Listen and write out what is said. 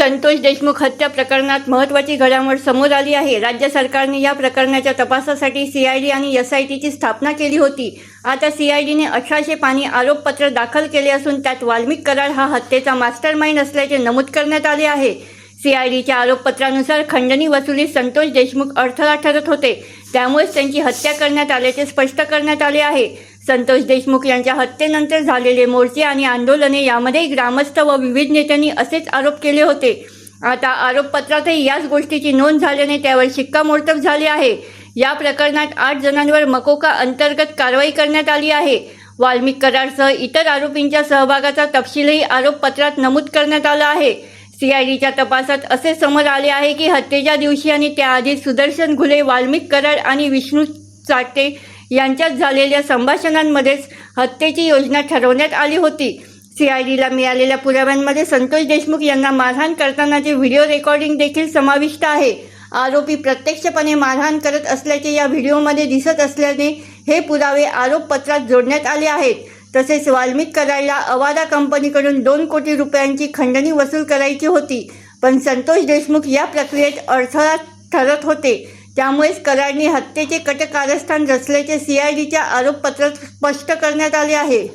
संतोष देशमुख हत्या प्रकरणात महत्त्वाची घडामोड समोर आली आहे. राज्य सरकारने या प्रकरणाच्या तपासासाठी सीआयडी आणि एसआयटीची स्थापना केली होती. आता सीआयडीने अठराशे पाणी आरोपपत्र दाखल केले असून त्यात वाल्मिक कराड हा हत्येचा मास्टर माइंड असल्याचे नमूद करण्यात आले आहे. सीआयडीच्या आरोपपत्रानुसार खंडणी वसुलीत संतोष देशमुख अडथळा ठरत होते. त्यामुळेच त्यांची हत्या करण्यात आल्याचे स्पष्ट करण्यात आले आहे. संतोष देशमुख यांच्या हत्येनंतर झालेले मोर्चे आणि आंदोलने यामध्ये ग्रामस्थ व विविध नेत्यांनी असेच आरोप केले होते. आता आरोपपत्रातही याच गोष्टीची नोंद झाल्याने त्यावर शिक्कामोर्तब झाले आहे. या प्रकरणात आठ जणांवर मकोका अंतर्गत कारवाई करण्यात आली आहे. वाल्मिक करारसह इतर आरोपींच्या सहभागाचा तपशीलही आरोपपत्रात नमूद करण्यात आला आहे. सीआयडीच्या तपासात असे समोर आले आहे की हत्येच्या दिवशी आणि त्याआधी सुदर्शन घुले वाल्मिक कराड आणि विष्णू चाटे यांच्यात झालेल्या संभाषणांमध्येच हत्येची योजना ठरवण्यात आली होती. सीआयडीला मिळालेल्या पुराव्यांमध्ये संतोष देशमुख यांना मारहाण करतानाचे व्हिडिओ रेकॉर्डिंग देखील समाविष्ट आहे. आरोपी प्रत्यक्षपणे मारहाण करत असल्याचे या व्हिडिओमध्ये दिसत असल्याने हे पुरावे आरोपपत्रात जोडण्यात आले आहेत. तसेच वाल्मिक करायला अवादा कंपनीकडून दोन कोटी रुपयांची खंडणी वसूल करायची होती. पण संतोष देशमुख या प्रक्रियेत अडथळा ठरत होते. त्यामुळेच कराडनी हत्येचे कट कारस्थान रचल्याचे सीआयडीच्या आरोपपत्रात स्पष्ट करण्यात आले आहे.